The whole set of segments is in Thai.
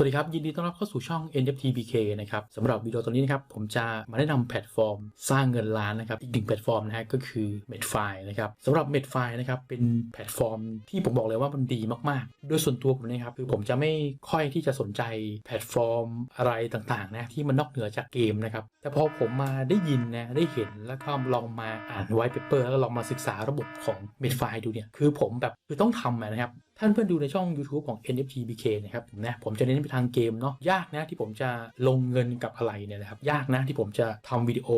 วัสดีครับ ยินดีต้อนรับเข้าสู่ช่อง NFT BK นะครับสำหรับวิดีโอตัวนี้นะครับ ผมจะมาแนะนำแพลตฟอร์ม สร้างเงินล้านนะครับ อีกหนึ่งแพลตฟอร์มนะฮะก็คือ Medfi นะครับสำหรับ Medfi นะครับ เป็นแพลตฟอร์มที่ผมบอกเลยว่ามันดีมากๆ โดยส่วนตัวผมนะครับ คือผมจะไม่ค่อยที่จะสนใจแพลตฟอร์มอะไรต่างๆนะที่มันนอกเหนือจากเกมนะครับ แต่พอผมมาได้ยินนะได้เห็นแล้วก็ลองมาอ่านไวท์เปเปอร์แล้วก็ลองมาศึกษาระบบของ Medfi ดูเนี่ยคือผมแบบคือต้องทำนะครับ ท่านเพื่อนดูในช่อง YouTube ของ NFT BK นะครับผมนะผมจะเน้นไปทางเกมเนาะยากนะที่ผมจะลงเงินกับอะไรเนี่ยนะครับยากนะที่ผมจะทำวิดีโอ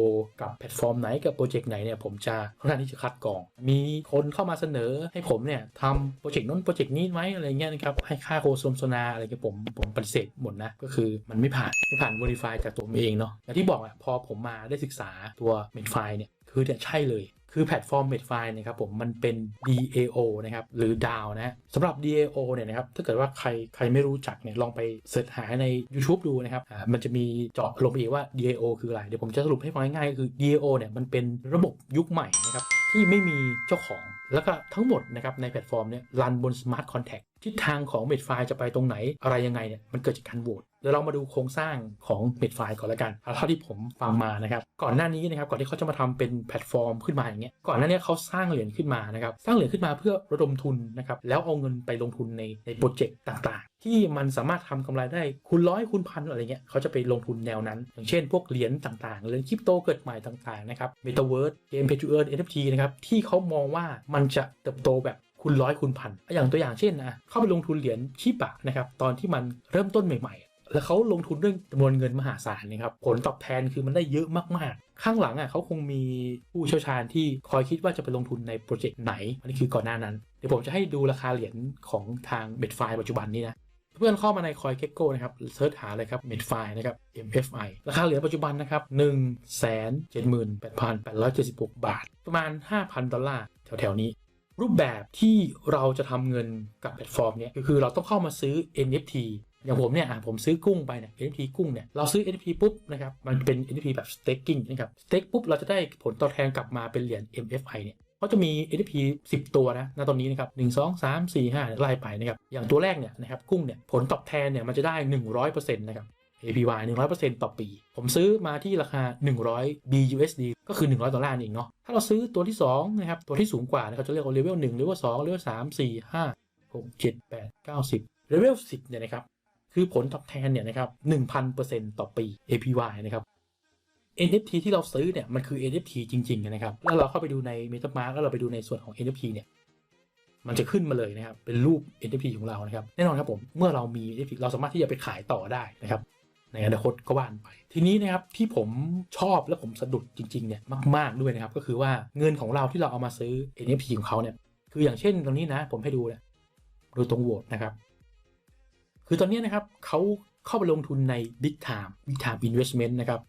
กับแพลตฟอร์มไหนกับโปรเจกต์ไหนเนี่ยผมจะค่อนข้างที่จะคัดกรอง มีคนเข้ามาเสนอให้ผมเนี่ยทำโปรเจกต์นู้นโปรเจกต์นี้ไหมอะไรเงี้ยนะครับให้ค่าโฆษณาอะไรเงี้ยผมผมปฏิเสธหมดนะก็คือมันไม่ผ่านไม่ผ่าน Verify จากตัวผมเองเนาะอย่างที่บอกอะพอผมมาได้ศึกษาตัว m e d f i เนี่ยคือเนี่ยใช่เลย คือแพลตฟอร์ม Medfi นะครับผมมันเป็น DAO นะครับหรือ DAO นะสำหรับ DAO เนี่ยนะครับถ้าเกิดว่าใครใครไม่รู้จักเนี่ยลองไปเสิร์ชหาใน YouTube ดูนะครับอ่ามันจะมีเจาะลงไปอีกว่า DAO คืออะไร เดี๋ยวผมจะสรุปให้ฟังง่ายๆก็คือ DAO เนี่ยมันเป็นระบบยุคใหม่นะครับที่ไม่มีเจ้าของแล้วก็ทั้งหมดนะครับในแพลตฟอร์มเนี่ยรันบน Smart Contract ทิ ทิศทางของ Medfi จะไปตรงไหนอะไรยังไงเนี่ยมันเกิดจากการโหวตเดี๋ยวเรามาดูโครงสร้างของ Medfi ก่อนละกันเอาเท่าที่ผมฟังมานะครับก่อนหน้านี้นะครับก่อนที่เขาจะมาทำเป็นแพลตฟอร์มขึ้นมาอย่างเงี้ยก่อนหน้านี้เขาสร้างเหรียญขึ้นมานะครับสร้างเหรียญขึ้นมาเพื่อระดมทุนนะครับแล้วเอาเงินไปลงทุนในในโปรเจกต์ต่างๆ ที่มันสามารถทำกำไรได้คูณร้อยคูณพันอะไรเงี้ยเขาจะไปลงทุนแนวนั้น อย่างเช่น พวกเหรียญต่างๆเหรียญคริปโตเกิดใหม่ต่างๆนะครับ Metaverse เกม Pay to Earn NFT นะครับที่เขามองว่ามันจะเติบโตแบบ คูณร้อยคูณพันอย่างตัวอย่างเช่นนะเข้าไปลงทุนเหรียญชิบะนะครับตอนที่มันเริ่มต้นใหม่ ๆแล้วเขาลงทุนด้วยจำนวนเงินมหาศาลนะครับผลตอบแทนคือมันได้เยอะมากๆ ข้างหลังอะเขาคงมีผู้เชี่ยวชาญที่คอยคิดว่าจะไปลงทุนในโปรเจกต์ไหน อันนี้คือก่อนหน้านั้น เดี๋ยวผมจะให้ดูราคาเหรียญของทางเบ็ดไฟปัจจุบันนี้นะเพื่อนเข้ามาในคอยเก็กโก้นะครับเซิร์ชหาเลยครับเม็ดไฟนะครับ MFI ราคาเหรียญปัจจุบันนะครับ1 7 8 8 7 6 บาท ประมาณ 5,000 ดอลลาร์แถวๆนี้ รูปแบบที่เราจะทำเงินกับแพลตฟอร์มเนี้ยก็คือเราต้องเข้ามาซื้อ NFT อย่างผมเนี่ยอะผมซื้อกุ้งไปเนี่ย NFT กุ้งเนี่ยเราซื้อ NFT ปุ๊บนะครับมันเป็น NFT แบบ staking นะครับ stake ปุ๊บเราจะได้ผลตอบแทนกลับมาเป็นเหรียญ MFI เนี่ยเขาจะมี NFT 10 ตัวนะณตอนนี้นะครับ 1 2 3 4 5ไล่ไปนะครับ อย่างตัวแรกเนี่ยนะครับกุ้งเนี่ยผลตอบแทนเนี่ยมันจะได้ 100%นะครับ APY 100%ต่อปี ผมซื้อมาที่ราคา 100 BUSD ก็คือ 100 ดอลลาร์เองเนาะ ถ้าเราซื้อตัวที่2นะครับ ตัวที่สูงกว่านะครับจะเรียกว่าเลเวล1เลเวล2เลเวล3 4 5 6 7 8 9 10เลเวล10 เนี่ยนะครับ คือผลตอบแทนเนี่ยนะครับ 1,000%ต่อปี APY นะครับ NFT ที่เราซื้อเนี่ยมันคือ NFT จริงๆนะครับ แล้วเราเข้าไปดูใน MetaMask แล้วเราไปดูในส่วนของ NFT เนี่ยมันจะขึ้นมาเลยนะครับ เป็นรูป NFT ของเรานะครับ แน่นอนครับผม เมื่อเรามี NFT เราสามารถที่จะไปขายต่อได้นะครับ ในอนาคตก็ว่านไป ทีนี้นะครับที่ผมชอบและผมสะดุดจริงๆเนี่ยมาก ๆด้วยนะครับ ก็คือว่าเงินของเราที่เราเอามาซื้อ NFT ของเขาเนี่ยคืออย่างเช่นตรงนี้นะ ผมให้ดูเนี่ยดูตรงโหวตนะครับ คือตอนนี้นะครับเขาเข้าไปลงทุนใน Big Time Big Time Investment นะครับ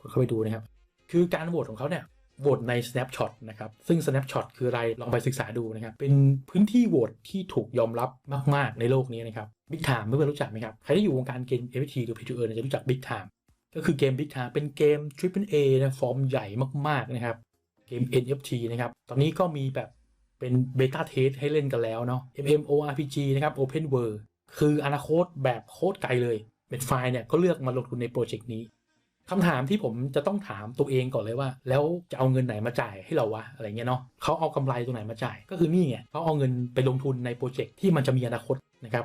คุณเข้าไปดูนะครับ คือการโหวตของเขาเนี่ย โหวตใน Snapshot นะครับ ซึ่ง Snapshot คืออะไร ลองไปศึกษาดูนะครับ เป็นพื้นที่โหวตที่ถูกยอมรับมาก ๆ ในโลกนี้นะครับ Big Time เพื่อนๆรู้จักไหมครับ ใครที่อยู่วงการเกม NFT หรือ Pay to Earn จะรู้จัก Big Time ก็คือเกม Big Time เป็นเกม Triple A นะฟอร์มใหญ่มาก ๆ นะครับ เกม NFT นะครับ ตอนนี้ก็มีแบบเป็นเบต้าเทสให้เล่นกันแล้วเนาะ MMORPG นะครับ Open World คืออนาคตแบบโคตรไกลเลยเบ็ดไฟเนี่ยก็เลือกมาลงทุนในโปรเจกต์นี้ คำถามที่ผมจะต้องถามตัวเองก่อนเลยว่า แล้วจะเอาเงินไหนมาจ่ายให้เราวะอะไรเงี้ยเนาะเขาเอากำไรตรงไหนมาจ่าย ก็คือนี่ไงเขาเอาเงินไปลงทุนในโปรเจกต์ที่มันจะมีอนาคตนะครับ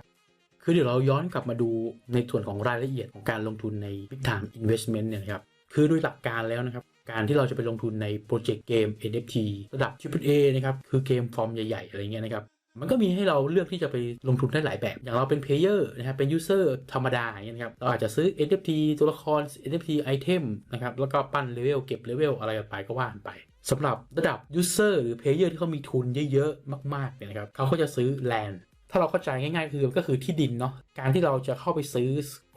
คือเดี๋ยวเราย้อนกลับมาดูในส่วนของรายละเอียดของการลงทุนใน Big Time Investment เนี่ยครับคือโดยหลักการแล้วนะครับ การที่เราจะไปลงทุนในโปรเจกต์เกม NFT ระดับ AAA นะครับ คือเกมฟอร์มใหญ่ ๆ อะไรเงี้ยนะครับ มันก็มีให้เราเลือกที่จะไปลงทุนได้หลายแบบ อย่างเราเป็นเพลเยอร์นะครับ เป็นยูเซอร์ธรรมดาอย่างเงี้ยนะครับ เราอาจจะซื้อ NFT ตัวละคร NFT ไอเทมนะครับ แล้วก็ปั้นเลเวลเก็บเลเวลอะไรกันไปก็ว่ากันไปสำหรับระดับยูเซอร์หรือเพลเยอร์ที่เขามีทุนเยอะๆ มากๆเนี่ยนะครับเขาก็จะซื้อแลนด์ถ้าเราเข้าใจง่ายๆคือก็คือที่ดินเนาะการที่เราจะเข้าไปซื้อ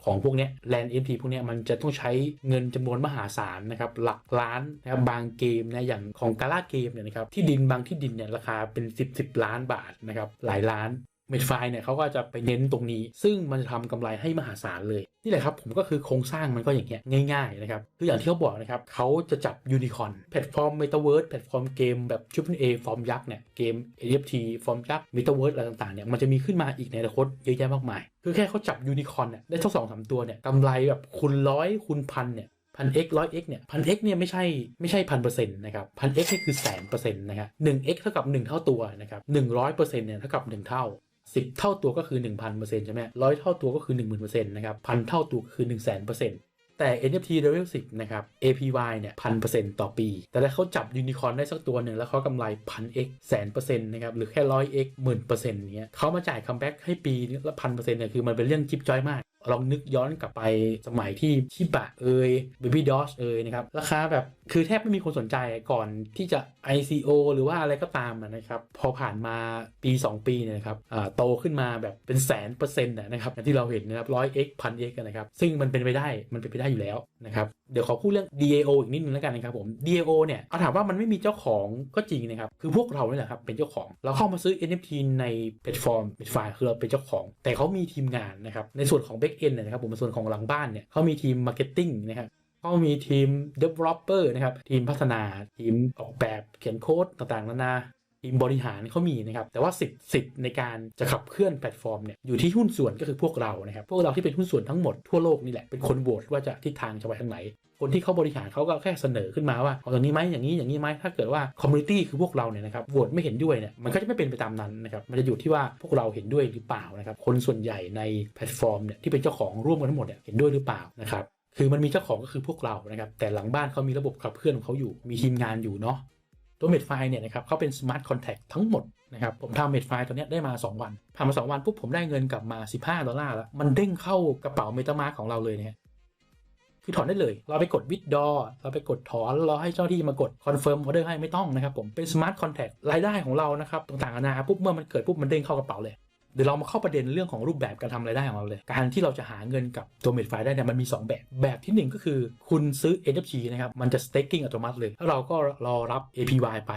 ของพวกเนี้ยแลนด์ NFT พวกเนี้ยมันจะต้องใช้เงินจำนวนมหาศาลนะครับหลักล้านนะครับบางเกมนะอย่างของกาล่าเกมเนี่ยนะครับที่ดินบางที่ดินเนี่ยราคาเป็น 10 10ล้านบาทนะครับหลายล้าน เมดไฟเนี่ยเขาก็จะไปเน้นตรงนี้ ซึ่งมันจะทำกำไรให้มหาศาลเลย นี่แหละครับผมก็คือโครงสร้างมันก็อย่างเงี้ยง่ายๆนะครับคืออย่างที่เขาบอกนะครับเขาจะจับยูนิคอนแพลตฟอร์มเมตาเวิร์สแพลตฟอร์มเกมแบบชุดเอฟอร์มยักษ์เนี่ยเกม NFT ฟอร์มยักษ์เมตาเวิร์สอะไรต่างๆเนี่ยมันจะมีขึ้นมาอีกในอนาคตเยอะแยะมากมาย คือแค่เขาจับยูนิคอนเนี่ยได้ทั้งสองสามตัวเนี่ยกำไรแบบคูณร้อยคูณพันเนี่ยพัน x ร้อย x เนี่ยพัน x เนี่ยไม่ใช่ไม่ใช่พันเปอร์เซ็นต์นะครับพัน x นี่คือแสนเปอร์เซ็นต์นะครับหนึ่ง x เท่ากับหนึ่งเท่าตัวนะครับหนึ่งร้อยเปอร์เซ็นต์เนี่ยเท่ากับหนึ่งเท่า สิบเท่าตัวก็คือ 1,000%ใช่ไหมร้อยเท่าตัวก็คือ 10,000%นะครับพันเท่าตัวก็คือ 1 0 0 0 0 0แต่ NFT Level 10 นะครับ APY เนี่ยพันเปอร์เซ็นต์ต่อปี แต่ถ้าเขาจับยูนิคอร์นได้สักตัวหนึ่งแล้วเขากำไรพัน x แสนเปอร์เซ็นต์นะครับ หรือแค่ร้อย x หมื่นเปอร์เซ็นต์เนี้ยเขามาจ่ายคัมแบ็กให้ปีละพันเปอร์เซ็นต์เนี่ย คือมันเป็นเรื่องจิ๊บจ้อยมาก ลองนึกย้อนกลับไปสมัยที่ชิบะเอ่ย Baby Doge เอ่ยนะครับ ราคาแบบ คือแทบไม่มีคนสนใจก่อนที่จะ ICO หรือว่าอะไรก็ตามนะครับ พอผ่านมาปี 2 ปีเนี่ยครับโตขึ้นมาแบบเป็นแสนเปอร์เซ็นต์นะครับที่เราเห็นนะครับร้อย x พัน x นะครับ ซึ่งมันเป็นไปได้มันเป็นไปได้อยู่แล้วนะครับเดี๋ยวขอพูดเรื่อง DAO อีกนิดนึงแล้วกันนะครับผม DAO เนี่ยเอาถามว่ามันไม่มีเจ้าของก็จริงนะครับ คือพวกเราเนี่ยแหละครับเป็นเจ้าของ เราเข้ามาซื้อ NFT ในแพลตฟอร์ม b i t f i คือเราเป็นเจ้าของ แต่เขามีทีมงานนะครับในส่วนของ Back End เนยนะครับผมในส่วนของหลังบ้านเนี่ยเขามีทีม Marketing นะครับ เขามีทีม Developer นะครับ ทีมพัฒนา ทีมออกแบบเขียนโค้ดต่างๆ นานา ทีมบริหารเขามีนะครับ แต่ว่าสิทธิ์สิทธิ์ในการจะขับเคลื่อนแพลตฟอร์มเนี่ย อยู่ที่หุ้นส่วนก็คือพวกเรา นะครับ พวกเราที่เป็นหุ้นส่วนทั้งหมดทั่วโลกนี่แหละ เป็นคนโหวตว่าจะทิศทางจะไปทางไหน คนที่เขาบริหารเขาก็แค่เสนอขึ้นมาว่า เอาอย่างนี้ไหมอย่างนี้ อย่างนี้ไหมถ้าเกิดว่าคอมมูนิตี้คือพวกเราเนี่ยนะครับ โหวตไม่เห็นด้วยเนี่ย มันก็จะไม่เป็นไปตามนั้นนะครับ มันจะอยู่ที่ว่าพวกเราเห็นด้วยหรือเปล่านะครับ คนส่วนใหญ่ในแพลตฟอร์มเนี่ยที่เป็นเจ้าของร่วมกันทั้งหมดเนี่ยเห็นด้วยหรือเปล่านะครับ คือมันมีเจ้าของก็คือพวกเรานะครับ แต่หลังบ้านเขามีระบบขับเคลื่อนของเขาอยู่ มีทีมงานอยู่เนาะตัวเมดไฟเนี่ยนะครับเขาเป็น Smart Contract ทั้งหมดนะครับ ผมทำเมดไฟตัวเนี้ยได้มา 2 วันผ่านมา 2 วันปุ๊บผมได้เงินกลับมา 15 ดอลลาร์แล้ว มันเด้งเข้ากระเป๋าเมตามาของเราเลยเนะฮะคือถอนได้เลย เราไปกดวิดดอเราไปกดถอน เรอให้เจ้าที่มากดคอนเฟิร์มออเดอร์ให้ไม่ต้องนะครับผม เป็น Smart Contract รายได้ของเรานะครับต่างๆนานาปุ๊บเมื่อมันเกิดปุ๊บมันเด้งเข้ากระเป๋าเลย เดี๋ยวเรามาเข้าประเด็นเรื่องของรูปแบบการทำรายได้ของเราเลย การที่เราจะหาเงินกับตัวเมดไฟได้เนี่ยมันมี 2 แบบ แบบทีหนึ่1 ก็คือคุณซื้อ NFT นะครับ มันจะ staking อัตโนมัติเลย แล้วเราก็รอรับ APY ไป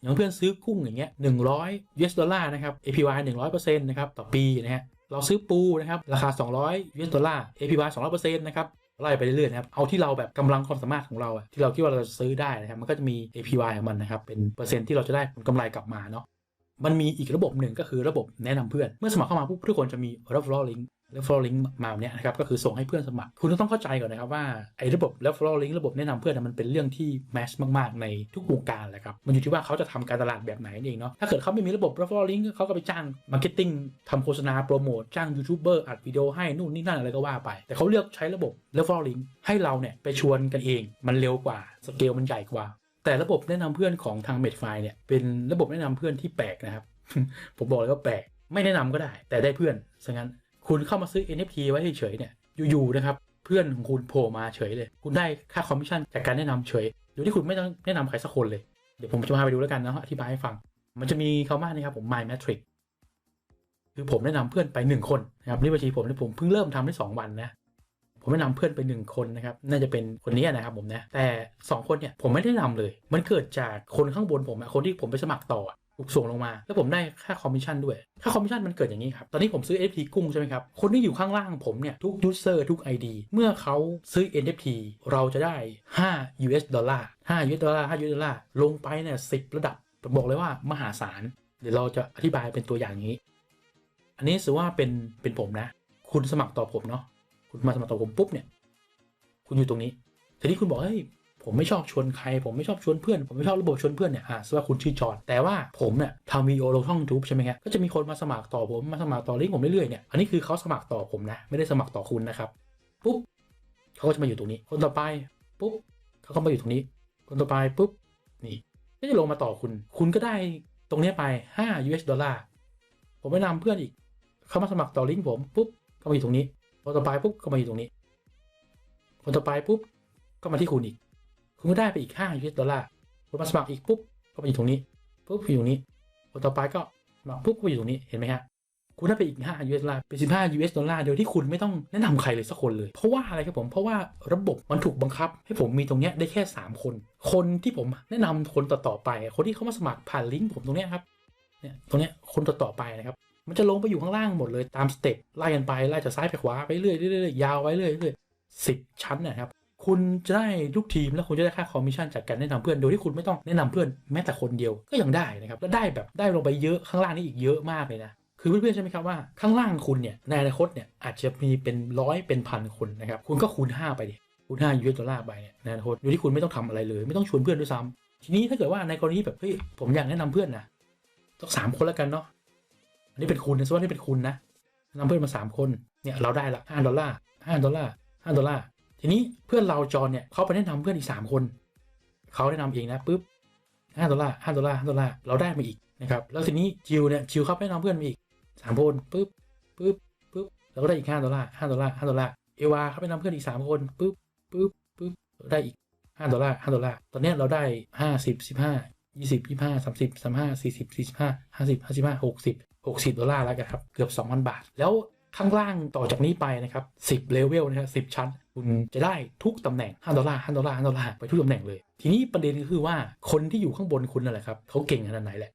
อย่างเพื่อนซื้อกุ้งอย่างเงี้ย100 US ดอลลาร์นะครับ APY 100%นะครับต่อปีนะฮะ เราซื้อปูนะครับราคา 200 US ดอลลาร์ APY 200%นะครับไล่ไปเรื่อยๆนะครับ เอาที่เราแบบกำลังความสามารถของเราอะที่เราคิดว่าเราจะซื้อได้นะครับ มันก็จะมี APY ของมันนะครับ เป็นเปอร์เซ็นต์ที่เราจะได้ผลกำไรกลับมาเนาะ มันมีอีกระบบหนึ่งก็คือระบบแนะนำเพื่อน เมื่อสมัครเข้ามาปุ๊บทุกคนจะมี referral link referral link มาแบบเนี้ยนะครับก็คือส่งให้เพื่อนสมัคร คุณต้องเข้าใจก่อนนะครับว่าไอ้ระบบ referral link ระบบแนะนำเพื่อนนะมันเป็นเรื่องที่แมสมากๆ ในทุกวงการแหละครับ มันอยู่ที่ว่าเขาจะทำการตลาดแบบไหนนั่นเองเนาะถ้าเกิดเขาไม่มีระบบ referral link เขาก็ไปจ้าง marketing ทำโฆษณาโปรโมทจ้างยูทูบเบอร์อัดวิดีโอให้นู่นนี่นั่นอะไรก็ว่าไป แต่เขาเลือกใช้ระบบ referral link ให้เราเนี่ยไปชวนกันเอง มันเร็วกว่าสเกลมันใหญ่กว่า แต่ระบบแนะนำเพื่อนของทาง Medfy เนี่ยเป็นระบบแนะนำเพื่อนที่แปลกนะครับ ผมบอกเลยว่าแปลกไม่แนะนำก็ได้ แต่ได้เพื่อนซะงั้น คุณเข้ามาซื้อ NFT ไว้เฉยๆเนี่ยอยู่ๆนะครับเพื่อนของคุณโผล่มาเฉยเลย คุณได้ค่าคอมมิชชั่นจากการแนะนำเฉยโดยที่คุณไม่ต้องแนะนำใครสักคนเลย เดี๋ยวผมจะพาไปดูแล้วกันนะอธิบายให้ฟัง มันจะมีคำว่านี่ครับผม My Matrix คือผมแนะนำเพื่อนไปหนึ่งคนนะครับนี่บัญชีผมเนี่ยผมเพิ่งเริ่มทำได้สองวันนะ ผมแนะนำเพื่อนไปหนึ่งคนนะครับ น่าจะเป็นคนนี้นะครับผมนะ แต่สองคนเนี่ยผมไม่ได้นำเลย มันเกิดจากคนข้างบนผมอะคนที่ผมไปสมัครต่อถูกส่งลงมา แล้วผมได้ค่าคอมมิชชั่นด้วย ค่าคอมมิชชั่นมันเกิดอย่างนี้ครับ ตอนนี้ผมซื้อ NFT กุ้งใช่ไหมครับ คนที่อยู่ข้างล่างผมเนี่ย ทุก user ทุก ID เมื่อเขาซื้อ NFT เราจะได้ 5 US ดอลลาร์5 US ดอลลาร์5 US ดอลลาร์ลงไปเนี่ย10ระดับผมบอกเลยว่ามหาศาลเดี๋ยวเราจะอธิบายเป็นตัวอย่างนี้ อันนี้ถือว่าเป็นเป็นผมนะ คุณสมัครต่อผมเนาะ คุณมาสมัครต่อผมปุ๊บเนี่ย คุณอยู่ตรงนี้ทีนี้คุณบอกเฮ้ยผมไม่ชอบชวนใคร ผมไม่ชอบชวนเพื่อน ผมไม่ชอบระบบชวนเพื่อนเนี่ยอ่าสมมติว่าคุณชื่อจอร์ดแต่ว่าผมเนี่ยทำวีดีโอลงช่องทูบใช่ไหมครับก็จะมีคนมาสมัครต่อผมมาสมัครต่อลิงก์ผมเรื่อยๆเนี่ยอันนี้คือเขาสมัครต่อผมนะ ไม่ได้สมัครต่อคุณนะครับปุ๊บเขาก็จะมาอยู่ตรงนี้ คนต่อไปปุ๊บเขาก็มาอยู่ตรงนี้ คนต่อไปปุ๊บนี่ก็จะลงมาต่อคุณ คุณก็ได้ตรงนี้ไป 5 US ดอลลาร์ผมแนะนำเพื่อนอีกเขามาสมัครต่อลิงก์ผมปุ๊บก็มาอยู่ตรงนี้ คนต่อไปปุ๊บก็มาอยู่ตรงนี้ คนต่อไปปุ๊บก็มาที่คุณอีก คุณก็ได้ไปอีก5 US ดอลลาร์คุณมาสมัครอีกปุ๊บก็มาอยู่ตรงนี้ปุ๊บอยู่ตรงนี้ คนต่อไปก็มัครปุ๊บก็อยู่ตรงนี้เห็นไหมฮะคุณได้ไปอีก5 US ดอลลาร์เป็น 15 US ดอลลาร์โดยที่คุณไม่ต้องแนะนำใครเลยสักคนเลย เพราะว่าอะไรครับผม เพราะว่าระบบมันถูกบังคับ ให้ผมมีตรงเนี้ยได้แค่ 3 คน คนที่ผมแนะนำคนต่อๆไป คนที่เขามาสมัครผ่านลิงก์ผมตรงเนี้ยครับเนี่ยตรงเนี้ยคนต่อๆไปนะครับ มันจะลงไปอยู่ข้างล่างหมดเลยตามสเต็ปไล่กันไปไล่จากซ้ายไปขวาไปเรื่อยเรื่อยๆยาวไปเรื่อยเรื่อยสิบชั้นนะครับคุณจะได้ลูกทีมแล้วคุณจะได้ค่าคอมมิชชั่นจากการแนะนำเพื่อนโดยที่คุณไม่ต้องแนะนำเพื่อนแม้แต่คนเดียวก็ยังได้นะครับแล้วได้แบบได้ลงไปเยอะข้างล่างนี่อีกเยอะมากเลยนะคือเพื่อนๆใช่ไหมครับว่าข้างล่างคุณเนี่ยในอนาคตเนี่ยอาจจะมีเป็นร้อยเป็นพันคนนะครับคุณก็คูณ 5 ไปดิคูณ5 US ดอลลาร์ไปเนี่ยในอนาคตโดยที่คุณไม่ต้องทำอะไรเลยไม่ต้องชวนเพื่อนด้วยซ้ำทีนี้ถ้าเกิดว่าในกรณีแบบเฮ้ยผมอยากแนะนำเพื่อนนะต้องสามคนแล้วกันเนาะ นนี้เป็นคุณนะส่วนนี้เป็นคุณนะนะนำเพื่อนมาสามคนเนี่ยเราได้ละ5ดอลลาร์5ดอลลาร์5ดอลลาร์ทีนี้เพื่อนเราจอนเนี่ยเขาไปแนะนำเพื่อนอีกสามคนเขาแนะนำเองนะปุ๊บ5ดอลลาร์5ดอลลาร์5ดอลลาร์เราได้มาอีกนะครับแล้วทีนี้จิวเนี่ยจิวเขาไปแนะนำเพื่อนมาอีกสามคนปุ๊บปุ๊บปุ๊บเราก็ได้อีกห้าดอลลาร์ห้าดอลลาร์ห้าดอลลาร์เอวาเขาไปนำเพื่อนอีกสามคนปุ๊บปุ๊บปุ๊บได้อีกห้าดอลลาร์ห้าดอลลาร์ตอนนี้เราได้ห้าสิบสิบห้ายี่สิบยี่ห้าสามสิบสามห้าสี่สิบสี่สิบห้าห้าสิบห้าสิบห้าหกสิบ หกสิบดอลลาร์แล้วกันครับ เกือบสองพันบาท แล้วข้างล่างต่อจากนี้ไปนะครับสิบเลเวลนะครับสิบชั้น คุณจะได้ทุกตำแหน่ง 5 ดอลลาร์ 5 ดอลลาร์ 5 ดอลลาร์ ไปทุกตำแหน่งเลย ทีนี้ประเด็นก็คือว่าคนที่อยู่ข้างบนคุณนั่นแหละครับเขาเก่งขนาดไหนแหละ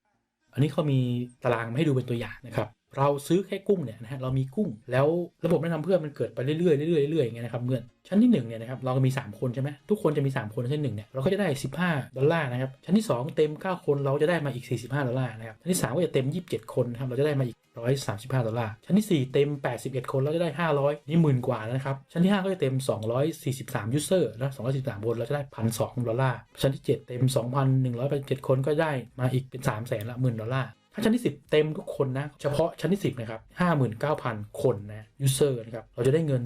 อันนี้เขามีตารางมาให้ดูเป็นตัวอย่างนะครับ เราซื้อแค่กุ้งเนี่ยนะฮะเรามีกุ้ง แล้วระบบแนะนำเพื่อนมันเกิดไปเรื่อยๆเรื่อยๆเรื่อยๆอย่างเงี้ยนะครับเมื่อนชั้นที่1เนี่ยนะครับเราก็มี 3 คนใช่ไหมทุกคนจะมี 3คนในชั้นหนึ่งเนี่ยเราก็จะได้ 15 ดอลลาร์นะครับชั้นที่ 2 เต็ม 9 คนเราจะได้มาอีก 45 ดอลลาร์นะครับชั้นที่ 3 ก็จะเต็ม 27 คนนะครับเราจะได้มาอีก 135 ดอลลาร์ชั้นที่ 4 เต็ม 81 คนเราจะได้ 500 นี่หมื่นกว่าแล้วนะครับชั้นที่ 5 ก็จะเต็ม 243 ยูเซอร์นะ243คนเราจะได้ 1,200 ดอลลาร์ชั้นที่ 7 เต็ม 2,187 คนก็ได้มาอีกเป็น 3 0 0 0 0 0ละหมื่นดอลลาร์ ถ้าชั้นที่ 10 เต็มทุกคนนะ เฉพาะชั้นที่ 10 นะครับ 59,000 คนนะยูเซอร์นะครับ เราจะได้เงิน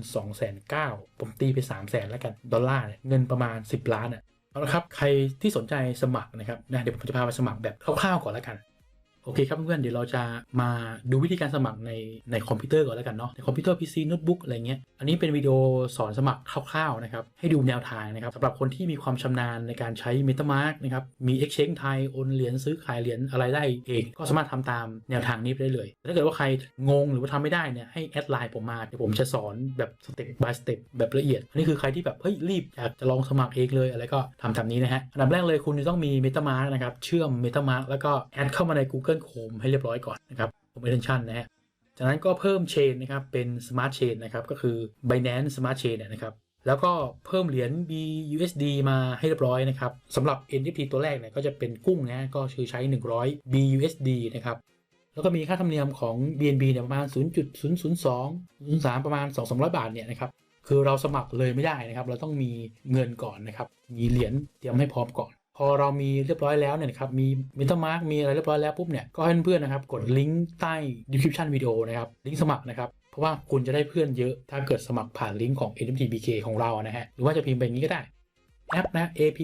2,900ผมตีไป 300,000 แล้วกัน ดอลลาร์เนี่ยเงินประมาณ 10 ล้านอะเอาละครับ ใครที่สนใจสมัครนะครับนะเดี๋ยวผมจะพาไปสมัครแบบคร่าวๆก่อนแล้วกัน โอเคครับเพื่อนๆเดี๋ยวเราจะมาดูวิธีการสมัครในในคอมพิวเตอร์ก่อนแล้วกันเนาะในคอมพิวเตอร์ PC โน้ตบุ๊กอะไรเงี้ยอันนี้เป็นวิดีโอสอนสมัครคร่าวๆนะครับให้ดูแนวทางนะครับสำหรับคนที่มีความชำนาญในการใช้ MetaMask นะครับมี Exchange ไทยโอนเหรียญซื้อขายเหรียญอะไรได้เองก็สามารถทำตามแนวทางนี้ไปได้เลยถ้าเกิดว่าใครงงหรือว่าทำไม่ได้เนี่ยให้แอดไลน์ผมมาเดี๋ยวผมจะสอนแบบสเต็ป by สเต็ปแบบละเอียดอันนี้คือใครที่แบบเฮ้ยรีบอยากจะลองสมัครเองเลยอะไรก็ทำตามนี้นะฮะอันดับแรกเลยคุณจะต้องมี MetaMask นะครับเชื่อม MetaMask แล้วก็แอดเข้ามาใน Google Chrome ให้เรียบร้อยก่อนนะครับผม attention นะฮะจากนั้นก็เพิ่มเชนนะครับเป็น Smart Chain นะครับก็คือ Binance Smart Chain เนี่ยนะครับแล้วก็เพิ่มเหรียญ BUSD มาให้เรียบร้อยนะครับสำหรับ NFT ตัวแรกเนี่ยก็จะเป็นกุ้งนะก็คือใช้ 100 BUSD นะครับแล้วก็มีค่าธรรมเนียมของ BNB เนี่ยประมาณ 0.002 03 ประมาณ2-200 บาทเนี่ยนะครับคือเราสมัครเลยไม่ได้นะครับ เราต้องมีเงินก่อนนะครับ มีเหรียญเตรียมให้พร้อมก่อน พอเรามีเรียบร้อยแล้วเนี่ยนะครับมี MetaMask มีอะไรเรียบร้อยแล้วปุ๊บเนี่ยก็ให้เพื่อนๆนะครับกดลิงก์ใต้ description วิดีโอนะครับลิงก์สมัครนะครับเพราะว่าคุณจะได้เพื่อนเยอะ ถ้าเกิดสมัครผ่านลิงก์ของ NFTBK ของเรานะฮะหรือว่าจะพิมพ์ไปอย่างนี้ก็ได้แอปนะ app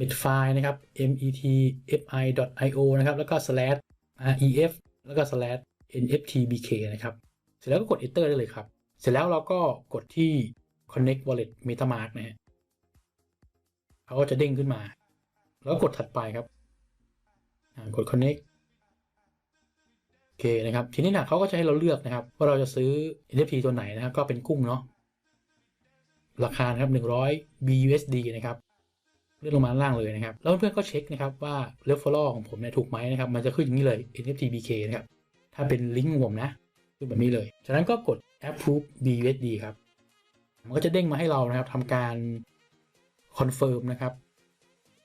metfi นะครับ metfi.io นะครับแล้วก็ slash ref แล้วก็ slash nftbk นะครับเสร็จแล้วก็กด enter ได้เลยครับ เสร็จแล้วเราก็กดที่ connect wallet metamask นะฮะ เขาก็จะเด้งขึ้นมา แล้วกดถัดไปครับกด connect โอเคนะครับ ทีนี้นะเขาก็จะให้เราเลือกนะครับ ว่าเราจะซื้อ NFT ตัวไหนนะครับ ก็เป็นกุ้งเนาะราคาครับ100 BUSD นะครับเลื่อนลงมาข้างล่างเลยนะครับ แล้วเพื่อนๆก็เช็คนะครับว่า referral ของผมเนี่ยถูกไหมนะครับ มันจะขึ้นอย่างนี้เลย NFT BK นะครับ ถ้าเป็นลิงก์ของผมนะขึ้นแบบนี้เลยจากนั้นก็กด approve BUSD ครับ มันก็จะเด้งมาให้เรานะครับทำการ confirm นะครับ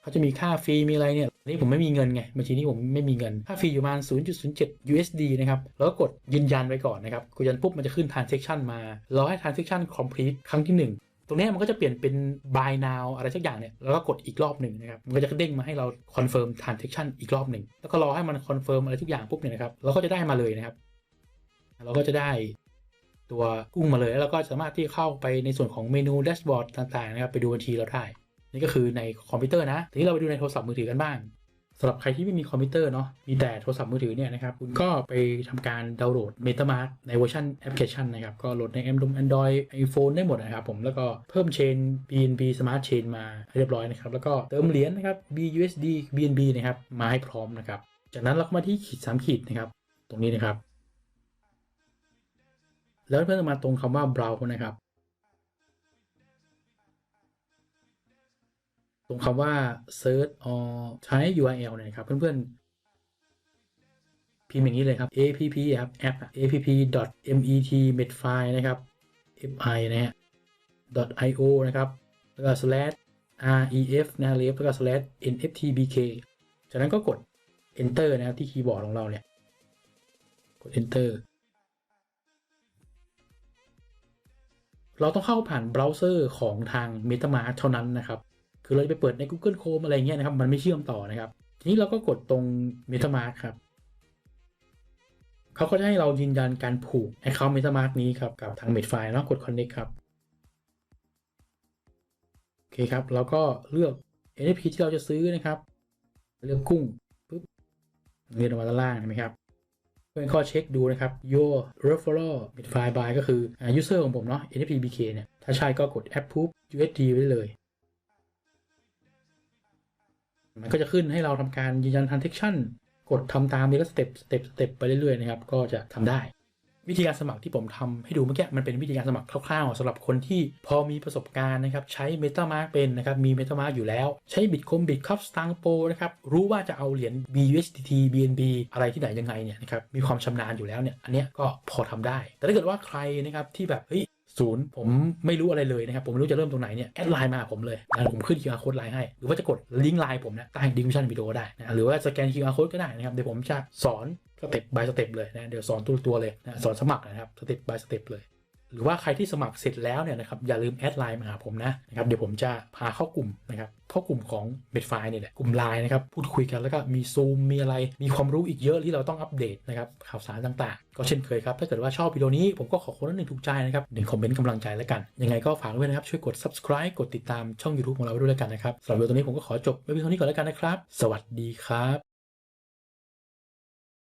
เขาจะมีค่าฟรีมีอะไรเนี่ยนี่ผมไม่มีเงินไงบัญชีนี้ผมไม่มีเงิน ค่าฟรีอยู่ประมาณ 0.07 USD นะครับ แล้วกกดยืนยันไว้ก่อนนะครับกดยืนยันปุ๊บมันจะขึ้น transaction มารอให้ transaction complete ครั้งที่ 1ตรงนี้มันก็จะเปลี่ยนเป็น buy now อะไรสักอย่างเนี่ย แล้วก็กดอีกรอบหนึ่งนะครับ มันก็จะเด้งมาให้เรา confirm transaction อีกรอบหนึ่ง แล้วก็รอให้มัน confirm อะไรทุกอย่างปุ๊บเนี่ยนะครับ เราก็จะได้มาเลยนะครับ เราก็จะได้ ตัวกุ้งมาเลยแล้วเราก็สามารถที่เข้าไปในส่วนของเมนูแดชบอร์ดต่างๆนะครับไปดูบัญชีเราได้ นี่ก็คือในคอมพิวเตอร์นะทีนี้เราไปดูในโทรศัพท์มือถือกันบ้างสำหรับใครที่ไม่มีคอมพิวเตอร์เนาะมีแต่โทรศัพท์มือถือเนี่ยนะครับคุณก็ไปทำการดาวน์โหลด MetaMask ในเวอร์ชันแอปพลิเคชันนะครับ ก็โหลดใน Android iPhone ได้หมดนะครับผมแล้วก็เพิ่มเชน BNB Smart Chain มาให้เรียบร้อยนะครับ แล้วก็เติมเหรียญนะครับ BUSD BNB นะครับมาให้พร้อมนะครับ จากนั้นเราก็มาที่ขีด3ขีดนะครับ ตรงนี้นะครับ แล้วเพื่อนมาตรงคำว่า browse นะครับ ตรงคำว่า search or ใช้ URL เนี่ยครับ เพื่อนๆพิมพ์อย่างนี้เลยครับ app ครับแอป app.met.medfile นะครับ fi นะฮะ .io นะครับแล้วก็ slash ref นะ ref แล้วก็ slash nftbk จากนั้นก็กด enter นะครับที่คีย์บอร์ดของเราเนี่ย กด enter เราต้องเข้าผ่านเบราว์เซอร์ของทาง MetaMask เท่านั้นนะครับ คือเราจะไปเปิดใน Google Chrome อะไรเงี้ยนะครับ มันไม่เชื่อมต่อนะครับ ทีนี้เราก็กดตรง MetaMask ครับ เขาก็จะให้เรายืนยันการผูก Account MetaMask นี้ครับ กับทาง Medfile เนาะกด Connect ครับ โอเคครับ แล้วก็เลือก NFT ที่เราจะซื้อนะครับ เลือกกุ้งปุ๊บเลื่อนออกมาด้านล่างเห็นไหมครับ พื่อนข้อเช็คดูนะครับ your referral Medfile buy ก็คือ user ของผมเนาะ npbk เนี่ย ถ้าใช่ก็กด approve USD ไว้เลย มันก็จะขึ้นให้เราทำการยืนยัน transaction กดทำตามนี้ก็สเต็ปสเต็ปสเต็ปไปเรื่อยๆนะครับ ก็จะทำได้ วิธีการสมัครที่ผมทำให้ดูเมื่อกี้มันเป็นวิธีการสมัครคร่าวๆสำหรับคนที่พอมีประสบการณ์นะครับใช้ MetaMark เป็นนะครับมี MetaMark อยู่แล้ว ใช้บิตคมบิตคับสตางโปนะครับรู้ว่าจะเอาเหรียญ BUSDT BNB อะไรที่ไหนยังไงเนี่ยนะครับมีความชำนาญอยู่แล้วเนี่ยอันเนี้ยก็พอทำได้ แต่ถ้าเกิดว่าใครนะครับที่แบบเฮ้ย ศูนย์ผมไม่รู้อะไรเลยนะครับ ผมไม่รู้จะเริ่มตรงไหนเนี่ยแอดไลน์มาผมเลยนะผมขึ้น QR code ไลน์ให้ หรือว่าจะกดลิงก์ไลน์ผมนะใต้ description วิดีโอได้นะหรือว่าสแกน QR code ก็ได้นะครับเดี๋ยวผมจะสอนสเต็ป by สเต็ปเลยนะเดี๋ยวสอนตัวตัวเลยนะสอนสมัครนะครับสเต็ป by สเต็ปเลย รือว่าใครที่สมัครเสร็จแล้วเนี่ยนะครับอย่าลืมแอดไลน์มาหาผมนะนะครับเดี๋ยวผมจะพาเข้ากลุ่มนะครับเข้ากลุ่มของ m e d f i เนี่ยแหละกลุ่มไลน์นะครับพูดคุยกันแล้วก็มีซูมมีอะไร มีความรู้อีกเยอะที่เราต้องอัปเดตนะครับข่าวสารต่างๆ ก็เช่นเคยครับ ถ้าเกิดว่าชอบวิดีโอนี้ผมก็ขอคนละหนึ่งถูกใจนะครับหนึ่งคอมเมนต์กำลังใจแล้วกัน ยังไงก็ฝากด้วยนะครับช่วยกด subscribe กดติดตามช่อง YouTube ของเราไว้ด้วยแล้วกันนะครับสำหรับวิดีโอนี้ผมก็ขอจบไว้เพียงเท่านี้ก่อนแล้วกันนะครับ สวัสดีครับ